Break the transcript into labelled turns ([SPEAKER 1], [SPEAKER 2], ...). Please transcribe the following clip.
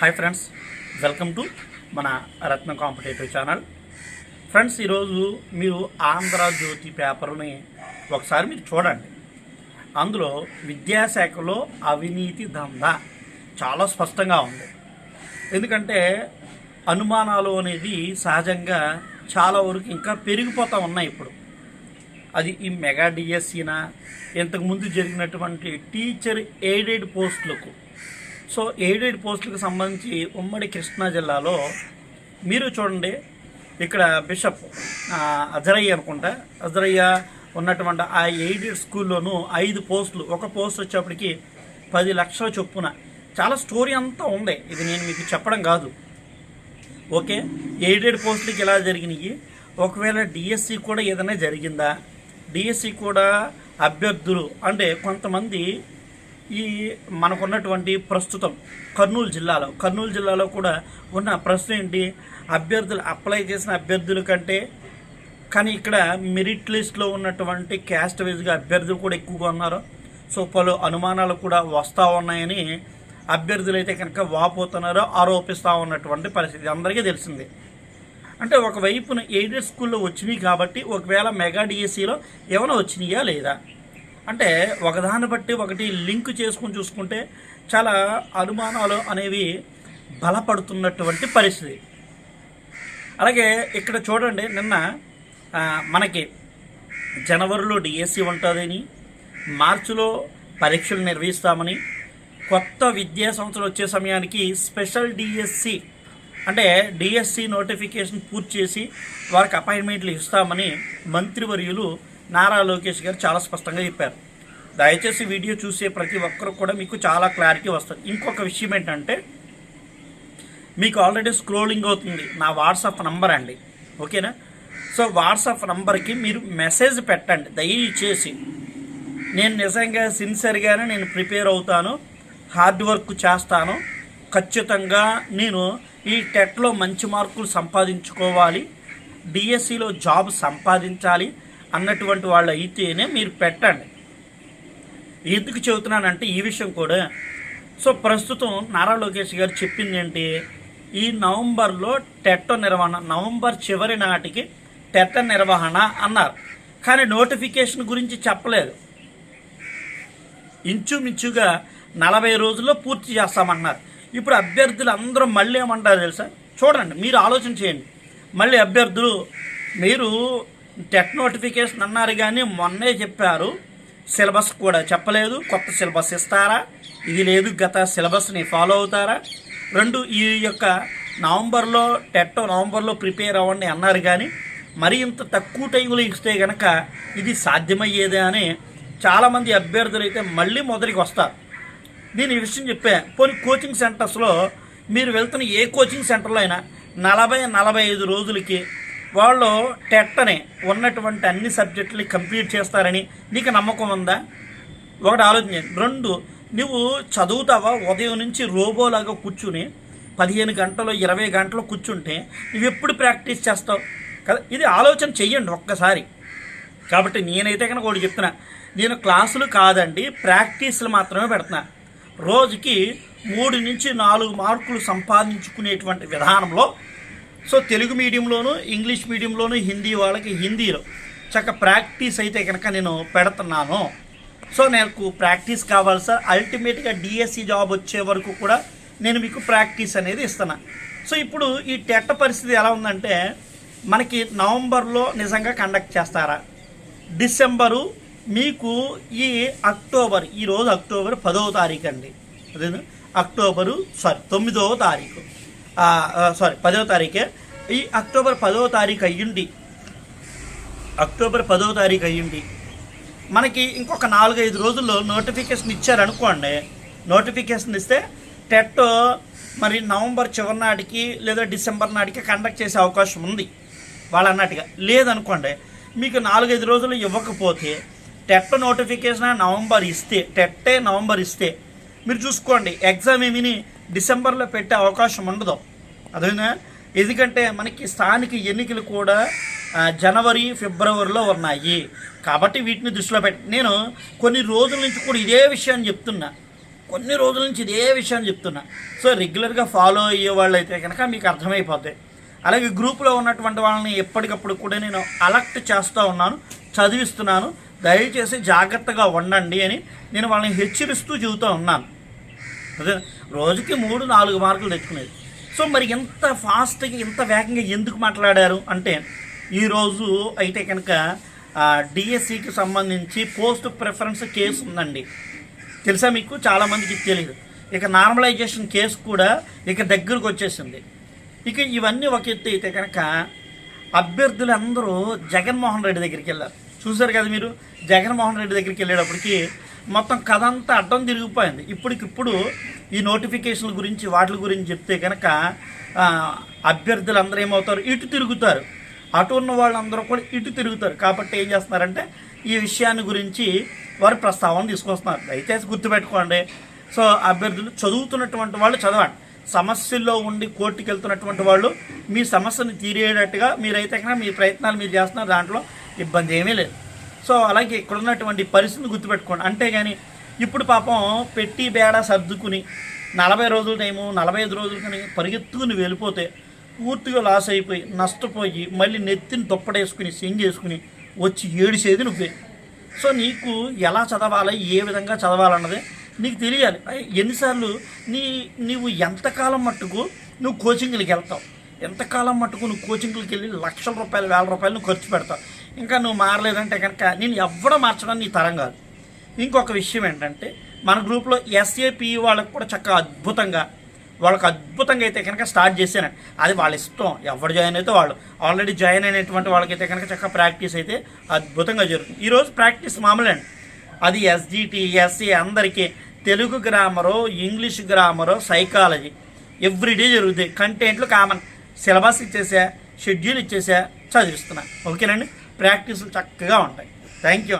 [SPEAKER 1] Hi friends welcome to మన రత్న competitive channel. Friends ఈరోజు మీరు ఆంధ్రజ్యోతి పేపర్ని ఒకసారి మీరు చూడండి. అందులో విద్యాశాఖలో అవినీతి దందా చాలా స్పష్టంగా ఉంది. ఎందుకంటే అనుమానాలు అనేది సహజంగా చాలా వరకు ఇంకా పెరిగిపోతూ ఉన్నాయి ఇప్పుడు. అది ఈ మెగా డిఎస్సీనా ఇంతకుముందు జరిగినటువంటి టీచర్ ఎయిడెడ్ పోస్టులకు సో ఎయిడెడ్ పోస్టులకు సంబంధించి ఉమ్మడి కృష్ణా జిల్లాలో మీరు చూడండి ఇక్కడ బిషప్ అజరయ్య అనుకుంటా. అజరయ్య ఉన్నటువంటి ఆ ఎయిడెడ్ స్కూల్లోనూ ఐదు పోస్టులు ఒక పోస్ట్ వచ్చేప్పటికి పది లక్షల చొప్పున. చాలా స్టోరీ అంతా ఉంది. ఇది నేను మీకు చెప్పడం కాదు. ఓకే? ఎయిడెడ్ పోస్టులకి ఇలా జరిగినాయి? ఒకవేళ డిఎస్సి కూడా ఏదైనా జరిగిందా? డిఎస్సి కూడా అభ్యర్థులు అంటే కొంతమంది ఈ మనకున్నటువంటి ప్రస్తుతం కర్నూలు జిల్లాలో కర్నూలు జిల్లాలో కూడా ఉన్న ప్రశ్న ఏంటి? అభ్యర్థులు అప్లై చేసిన అభ్యర్థుల కంటే కానీ ఇక్కడ మెరిట్ లిస్ట్లో ఉన్నటువంటి క్యాస్ట్ వైజ్గా అభ్యర్థులు కూడా ఎక్కువగా ఉన్నారు. సో పలు అనుమానాలు కూడా వస్తూ ఉన్నాయని అభ్యర్థులు అయితే కనుక వాపోతున్నారో ఆరోపిస్తూ ఉన్నటువంటి పరిస్థితి అందరికీ తెలిసిందే. అంటే ఒకవైపున ఎయిడెడ్ స్కూల్లో వచ్చినాయి కాబట్టి ఒకవేళ మెగా డిఎస్సిలో ఏమైనా వచ్చినాయా లేదా? అంటే ఒకదాన్ని బట్టి ఒకటి లింక్ చేసుకుని చూసుకుంటే చాలా అనుమానాలు అనేవి బలపడుతున్నటువంటి పరిస్థితి. అలాగే ఇక్కడ చూడండి నిన్న మనకి జనవరిలో డిఎస్సి ఉంటుందని మార్చిలో పరీక్షలు నిర్వహిస్తామని కొత్త విద్యా సంవత్సరం వచ్చే సమయానికి స్పెషల్ డిఎస్సి అంటే డిఎస్సి నోటిఫికేషన్ పూర్తి చేసి వారికి అపాయింట్మెంట్లు ఇస్తామని మంత్రివర్యులు నారా లోకేష్ గారు చాలా స్పష్టంగా చెప్పారు. దయచేసి వీడియో చూసే ప్రతి ఒక్కరు కూడా మీకు చాలా క్లారిటీ వస్తుంది. ఇంకొక విషయం ఏంటంటే మీకు ఆల్రెడీ స్క్రోలింగ్ అవుతుంది. నా వాట్సాప్ నంబర్ అండి. ఓకేనా? సో వాట్సాప్ నంబర్కి మీరు మెసేజ్ పెట్టండి. దయచేసి. నేను నిజంగా సిన్సియర్గానే నేను ప్రిపేర్ అవుతాను. హార్డ్ వర్క్ చేస్తాను. ఖచ్చితంగా నేను ఈ టెట్లో మంచి మార్కులు సంపాదించుకోవాలి. డిఎస్సిలో జాబ్ సంపాదించాలి. అన్నటువంటి వాళ్ళు అయితేనే మీరు పెట్టండి. ఎందుకు చెబుతున్నానంటే ఈ విషయం కూడా. సో ప్రస్తుతం నారా లోకేష్ గారు చెప్పింది ఏంటి? ఈ నవంబర్లో టెట్ట నిర్వహణ నవంబర్ చివరి నాటికి టెట్ట నిర్వహణ అన్నారు. కానీ నోటిఫికేషన్ గురించి చెప్పలేదు. ఇంచుమించుగా నలభై రోజుల్లో పూర్తి చేస్తామన్నారు. ఇప్పుడు అభ్యర్థులు అందరూ మళ్ళీ ఏమంటారు తెలుసా? చూడండి మీరు ఆలోచన చేయండి. మళ్ళీ అభ్యర్థులు మీరు టెట్ నోటిఫికేషన్ అన్నారు కానీ మొన్నే చెప్పారు. సిలబస్ కూడా చెప్పలేదు. కొత్త సిలబస్ ఇస్తారా? ఇది లేదు. గత సిలబస్ని ఫాలో అవుతారా? రెండు ఈ యొక్క నవంబర్లో టెట్ నవంబర్లో ప్రిపేర్ అవ్వండి అన్నారు కానీ మరి ఇంత తక్కువ టైంలో ఇస్తే కనుక ఇది సాధ్యమయ్యేదే అని చాలామంది అభ్యర్థులు అయితే మళ్ళీ మొదటికి వస్తారు. నేను ఈ విషయం చెప్పాను పోనీ కోచింగ్ సెంటర్స్లో మీరు వెళ్తున్న ఏ కోచింగ్ సెంటర్లో అయినా నలభై నలభై ఐదు రోజులకి వాళ్ళు టెట్టని ఉన్నటువంటి అన్ని సబ్జెక్టులు కంప్లీట్ చేస్తారని నీకు నమ్మకం ఉందా? ఒకటి ఆలోచించండి రెండు నువ్వు చదువుతావా? ఉదయం నుంచి రోబోలాగా కూర్చుని పదిహేను గంటలు ఇరవై గంటలు కూర్చుంటే నువ్వు ఎప్పుడు ప్రాక్టీస్ చేస్తావు? కదా ఇది ఆలోచన చెయ్యండి ఒక్కసారి. కాబట్టి నేనైతే కనుక ఒకటి చెప్తున్నా. నేను క్లాసులు కాదండి ప్రాక్టీస్లు మాత్రమే పెడుతున్నా. రోజుకి మూడు నుంచి నాలుగు మార్కులు సంపాదించుకునేటువంటి విధానంలో సో తెలుగు మీడియంలోను ఇంగ్లీష్ మీడియంలోను హిందీ వాళ్ళకి హిందీలో చక్క ప్రాక్టీస్ అయితే కనుక నేను పెడుతున్నాను. సో నాకు ప్రాక్టీస్ కావాలి సార్. అల్టిమేట్గా డిఎస్సి జాబ్ వచ్చే వరకు కూడా నేను మీకు ప్రాక్టీస్ అనేది ఇస్తున్నా. సో ఇప్పుడు ఈ టెట్ పరిస్థితి ఎలా ఉందంటే మనకి నవంబర్లో నిజంగా కండక్ట్ చేస్తారా? డిసెంబరు మీకు ఈ అక్టోబర్ ఈరోజు అక్టోబర్ పదవ తారీఖు అండి. అదే అక్టోబరు సారీ తొమ్మిదవ తారీఖు. సారీ పదవ తారీఖే. ఈ అక్టోబర్ పదవ తారీఖు అయ్యింది అక్టోబర్ పదవ తారీఖు అయ్యింది మనకి ఇంకొక నాలుగైదు రోజుల్లో నోటిఫికేషన్ ఇచ్చారనుకోండి నోటిఫికేషన్ ఇస్తే టెట్ మరి నవంబర్ చివరి నాటికి లేదా డిసెంబర్ నాటికి కండక్ట్ చేసే అవకాశం ఉంది. వాళ్ళన్నట్టుగా లేదనుకోండి మీకు నాలుగైదు రోజులు ఇవ్వకపోతే టెట్ నోటిఫికేషన్ నవంబర్ ఇస్తే టెట్టే నవంబర్ ఇస్తే మీరు చూసుకోండి ఎగ్జామ్ ఏమిని డిసెంబర్లో పెట్టే అవకాశం ఉండదు. అదేనా? ఎందుకంటే మనకి స్థానిక ఎన్నికలు కూడా జనవరి ఫిబ్రవరిలో ఉన్నాయి. కాబట్టి వీటిని దృష్టిలో పెట్టి నేను కొన్ని రోజుల నుంచి కూడా ఇదే విషయాన్ని చెప్తున్నా. కొన్ని రోజుల నుంచి ఇదే విషయాన్ని చెప్తున్నా. సో రెగ్యులర్గా ఫాలో అయ్యే వాళ్ళు అయితే కనుక మీకు అర్థమైపోతాయి అలాగే గ్రూప్లో ఉన్నటువంటి వాళ్ళని ఎప్పటికప్పుడు కూడా నేను అలర్ట్ చేస్తూ ఉన్నాను చదివిస్తున్నాను. దయచేసి జాగ్రత్తగా ఉండండి అని నేను వాళ్ళని హెచ్చరిస్తూ చెబుతూ ఉన్నాను. అదే రోజుకి మూడు నాలుగు మార్కులు తెచ్చుకునేది. సో మరి ఇంత ఫాస్ట్గా ఇంత వేగంగా ఎందుకు మాట్లాడారు అంటే ఈరోజు అయితే కనుక డిఎస్సికి సంబంధించి పోస్ట్ ప్రిఫరెన్స్ కేసు ఉందండి. తెలుసా మీకు? చాలామందికి తెలియదు ఇక నార్మలైజేషన్ కేసు కూడా ఇక దగ్గరకు వచ్చేసింది. ఇక ఇవన్నీ ఒక ఎత్తు అయితే కనుక అభ్యర్థులందరూ జగన్మోహన్ రెడ్డి దగ్గరికి వెళ్ళారు. చూశారు కదా మీరు? జగన్మోహన్ రెడ్డి దగ్గరికి వెళ్ళేటప్పటికి మొత్తం కథ అంతా అడ్డం తిరిగిపోయింది. ఇప్పటికిప్పుడు ఈ నోటిఫికేషన్ల గురించి వాటి గురించి చెప్తే కనుక అభ్యర్థులు అభ్యర్థులందరూ ఏమవుతారు? ఇటు తిరుగుతారు. అటు ఉన్న వాళ్ళందరూ కూడా ఇటు తిరుగుతారు. కాబట్టి ఏం చేస్తున్నారంటే ఈ విషయాన్ని గురించి వారు ప్రస్తావన తీసుకొస్తున్నారు. దయచేసి గుర్తుపెట్టుకోండి. సో అభ్యర్థులు చదువుతున్నటువంటి వాళ్ళు చదవండి. సమస్యల్లో ఉండి కోర్టుకి వెళ్తున్నటువంటి వాళ్ళు మీ సమస్యను తీరేటట్టుగా మీరైతే కనుక మీ ప్రయత్నాలు మీరు చేస్తున్నారు దాంట్లో ఇబ్బంది ఏమీ లేదు. సో అలాగే ఇక్కడ ఉన్నటువంటి పరిస్థితిని గుర్తుపెట్టుకోండి. అంతేగాని ఇప్పుడు పాపం పెట్టి బేడ సర్దుకుని నలభై రోజుల టైము నలభై ఐదు రోజులు కానీ పరిగెత్తుకుని వెళ్ళిపోతే పూర్తిగా లాస్ అయిపోయి నష్టపోయి మళ్ళీ నెత్తిని దుప్పడేసుకుని చేసుకుని వచ్చి ఏడిసేది నువ్వే. సో నీకు ఎలా చదవాలి ఏ విధంగా చదవాలన్నది నీకు తెలియాలి. ఎన్నిసార్లు నీ నీవు ఎంతకాలం మట్టుకు నువ్వు కోచింగ్లకి వెళ్తావు? ఎంతకాలం మట్టుకు నువ్వు కోచింగ్లకి వెళ్ళి లక్షల రూపాయలు వేల రూపాయలు నువ్వు ఖర్చు పెడతావు? ఇంకా నువ్వు మారలేదంటే కనుక నేను ఎవ్వడం మార్చడం నీ తరం కాదు. ఇంకొక విషయం ఏంటంటే మన గ్రూప్లో ఎస్ఏపి వాళ్ళకి కూడా చక్కగా అద్భుతంగా వాళ్ళకి అద్భుతంగా అయితే కనుక స్టార్ట్ చేశానండి అది వాళ్ళ ఇష్టం. ఎవరు జాయిన్ అయితే వాళ్ళు. ఆల్రెడీ జాయిన్ అయినటువంటి వాళ్ళకైతే కనుక చక్కగా ప్రాక్టీస్ అయితే అద్భుతంగా జరుగుతుంది. ఈరోజు ప్రాక్టీస్ మామూలే. అండి అది ఎస్జిటి ఎస్సీ అందరికీ Telugu grammar English grammar psychology everyday జరుగుతాయి కంటెంట్లు కామన్. సిలబస్ ఇచ్చేసా షెడ్యూల్ ఇచ్చేసా చదివిస్తున్నా. ఓకేనండి? ప్రాక్టీసులు చక్కగా ఉంటాయి. Thank you